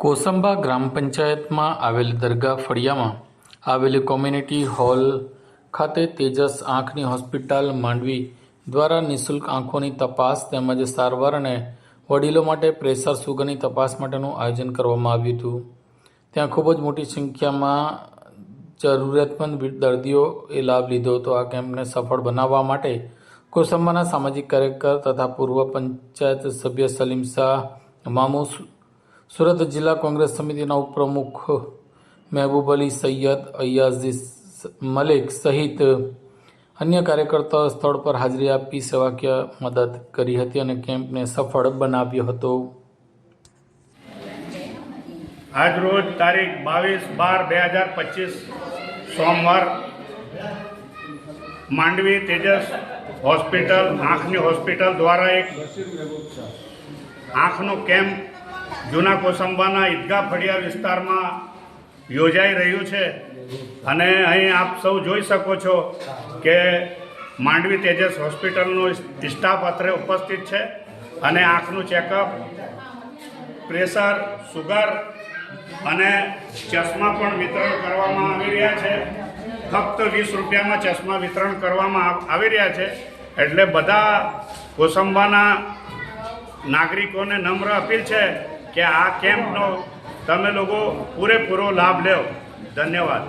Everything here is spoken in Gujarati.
કોસંબા ગ્રામ પંચાયતમાં આવેલ દરગાહ ફળિયામાં આવેલી કોમ્યુનિટી હોલ ખાતે તેજસ આંખની હોસ્પિટલ માંડવી દ્વારા નિઃશુલ્ક આંખોની તપાસ તેમજ સારવાર અને વડીલો માટે પ્રેશર સુગરની તપાસ માટેનું આયોજન કરવામાં આવ્યું હતું. ત્યાં ખૂબ જ મોટી સંખ્યામાં જરૂરિયાતમંદ દર્દીઓએ લાભ લીધો હતો. આ કેમ્પને સફળ બનાવવા માટે કોસંબાના સામાજિક કાર્યકર તથા પૂર્વ પંચાયત સભ્ય સલીમ શાહ મામુ સુરત જિલ્લા કોંગ્રેસ સમિતિના ઉપપ્રમુખ મહેબૂબ અલી, સૈયદ અયાઝી મલિક સહિત અન્ય કાર્યકર્તાઓ સ્થળ પર હાજરી આપી સેવાકીય મદદ કરી હતી અને કેમ્પને સફળ બનાવ્યો હતો. આજ રોજ તારીખ બાવીસ બાર બે હજાર પચીસ સોમવાર માંડવી તેજસ હોસ્પિટલ આંખની હોસ્પિટલ દ્વારા એક આંખનો કેમ્પ જૂના કોસંબાના ઈદગાહ ફળિયા વિસ્તારમાં યોજાઈ રહ્યું છે. અને અહીં આપ સૌ જોઈ શકો છો કે માંડવી તેજસ હોસ્પિટલનો સ્ટાફ અત્રે ઉપસ્થિત છે અને આંખનું ચેકઅપ, પ્રેશર, સુગર અને ચશ્મા પણ વિતરણ કરવામાં આવી રહ્યા છે. ફક્ત વીસ રૂપિયામાં ચશ્મા વિતરણ કરવામાં આવી રહ્યા છે. એટલે બધા કોસંબાના નાગરિકોને નમ્ર અપીલ છે કે આ કેમ્પનો તમે લોકો પૂરેપૂરો લાભ લેવ ધન્યવાદ.